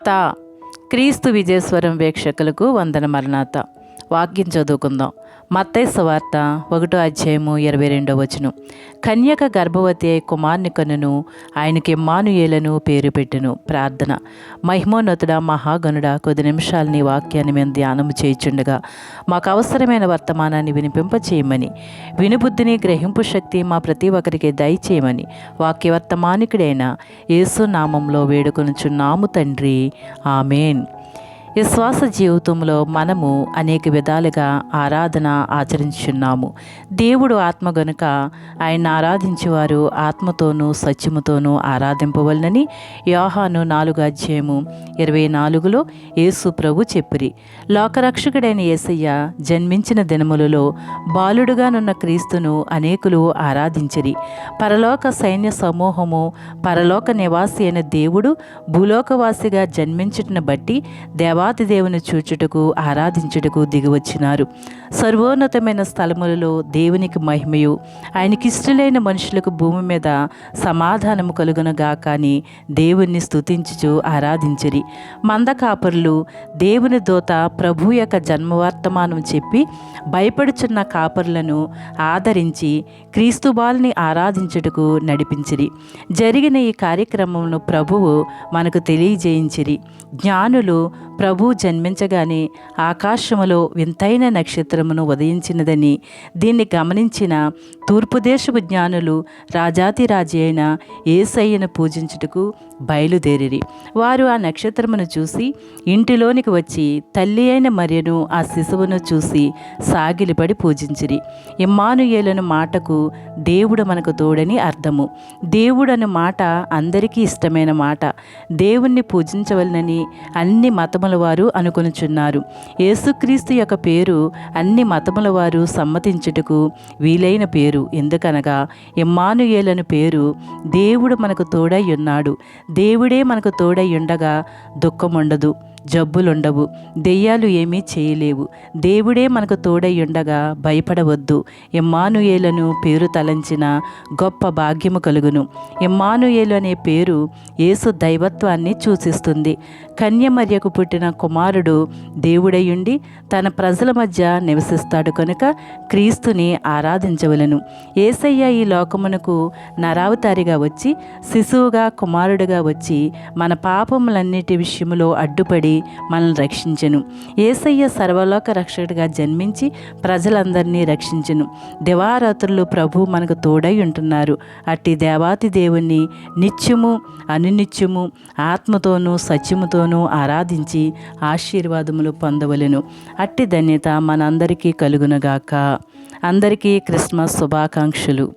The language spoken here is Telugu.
తా క్రీస్తు విజయస్వరం వీక్షకులకు వందన మరణాత వాక్యం చదువుకుందాం. మత్తయి సువార్త ఒకటో అధ్యాయము ఇరవై రెండో వచనం. కన్యక గర్భవతి అయి కుమార్ని కనును ఆయనకి మానుయేలను పేరు పెట్టెను. ప్రార్థన. మహిమోన్నతుడ మహాగణుడ కొద్ది నిమిషాలు నీ వాక్యాన్ని మేము ధ్యానము చేయుచుండగా మాకు అవసరమైన వర్తమానాన్ని వినిపింప చేయమని. వినుబుద్ధిని గ్రహింపు శక్తి మా ప్రతి ఒక్కరికి దయచేయమని. వాక్య వర్తమానికుడైన యేసు నామంలో వేడుకొనుచున్నాము తండ్రి. ఆమెన్. విశ్వాస జీవితంలో మనము అనేక విధాలుగా ఆరాధన ఆచరించున్నాము దేవుడు ఆత్మ గనుక ఆయన ఆరాధించేవారు ఆత్మతోనూ సత్యముతోనూ ఆరాధింపవలనని యోహాను నాలుగు అధ్యాయము ఇరవై నాలుగులో యేసు ప్రభు చెప్పిరి. లోకరక్షకుడైన యేసయ్య జన్మించిన దినములలో బాలుడుగానున్న క్రీస్తును అనేకులు ఆరాధించిరి. పరలోక సైన్య సమూహము పరలోక నివాసి అయిన దేవుడు భూలోకవాసిగా జన్మించుటను బట్టి దేవ దేవాతి దేవుని చూచుటకు ఆరాధించుటకు దిగివచ్చినారు. సర్వోన్నతమైన స్థలములలో దేవునికి మహిమయు. ఆయనకి ఇష్టలైన మనుషులకు భూమి మీద సమాధానము కలుగునగా కానీ దేవుణ్ణి స్తుతించుచు ఆరాధించిరి. మందకాపరులు దేవుని దూత ప్రభు యొక్క జన్మవర్తమానం చెప్పి భయపడుచున్న కాపరులను ఆదరించి క్రీస్తుబాల్ని ఆరాధించుటకు నడిపించిరి. జరిగిన ఈ కార్యక్రమమును ప్రభువు మనకు తెలియజేయించిరి. జ్ఞానులు ప్రభు జన్మించగానే ఆకాశములో వింతైన నక్షత్రమును ఉదయించినదని దీన్ని గమనించిన తూర్పుదేశపు జ్ఞానులు రాజాతిరాజి అయిన ఏసయ్యను పూజించుటకు బయలుదేరిరి. వారు ఆ నక్షత్రమును చూసి ఇంటిలోనికి వచ్చి తల్లి అయిన మరియను ఆ శిశువును చూసి సాగిలిపడి పూజించిరి. ఇమ్మానుయేలను మాటకు దేవుడు మనకు తోడని అర్థము. దేవుడను మాట అందరికీ ఇష్టమైన మాట. దేవుణ్ణి పూజించవలనని అన్ని మతముల వారు అనుకొనుచున్నారు. యేసుక్రీస్తు యొక్క పేరు అన్ని మతముల వారు సమ్మతించుటకు వీలైన పేరు. ఎందుకనగా ఇమ్మానుయేలను పేరు దేవుడు మనకు తోడై ఉన్నాడు. దేవుడే మనకు తోడై ఉండగా దుఃఖముండదు. జబ్బులుండవు. దెయ్యాలు ఏమీ చేయలేవు. దేవుడే మనకు తోడై ఉండగా భయపడవద్దు. ఇమ్మానుయేలను పేరు తలంచిన గొప్ప భాగ్యము కలుగును. ఇమ్మానుయేలు అనే పేరు యేసు దైవత్వాన్ని సూచిస్తుంది. కన్యమర్యకు పుట్టిన కుమారుడు దేవుడయుండి తన ప్రజల మధ్య నివసిస్తాడు కనుక క్రీస్తుని ఆరాధించవలను. ఏసయ్య ఈ లోకమునకు నరావతారిగా వచ్చి శిశువుగా కుమారుడుగా వచ్చి మన పాపములన్నిటి విషయంలో అడ్డుపడి మనల్ని రక్షించెను. ఏసయ్య సర్వలోక రక్షకుడిగా జన్మించి ప్రజలందరినీ రక్షించెను. దివారాత్రులు ప్రభు మనకు తోడై ఉంటున్నారు. అట్టి దేవాతి దేవుణ్ణి నిత్యము అనునిత్యము ఆత్మతోనూ సత్యముతోనూ ఆరాధించి ఆశీర్వాదములు పొందవలెను. అట్టి ధన్యత మనందరికీ కలుగునగాక. అందరికీ క్రిస్మస్ శుభాకాంక్షలు.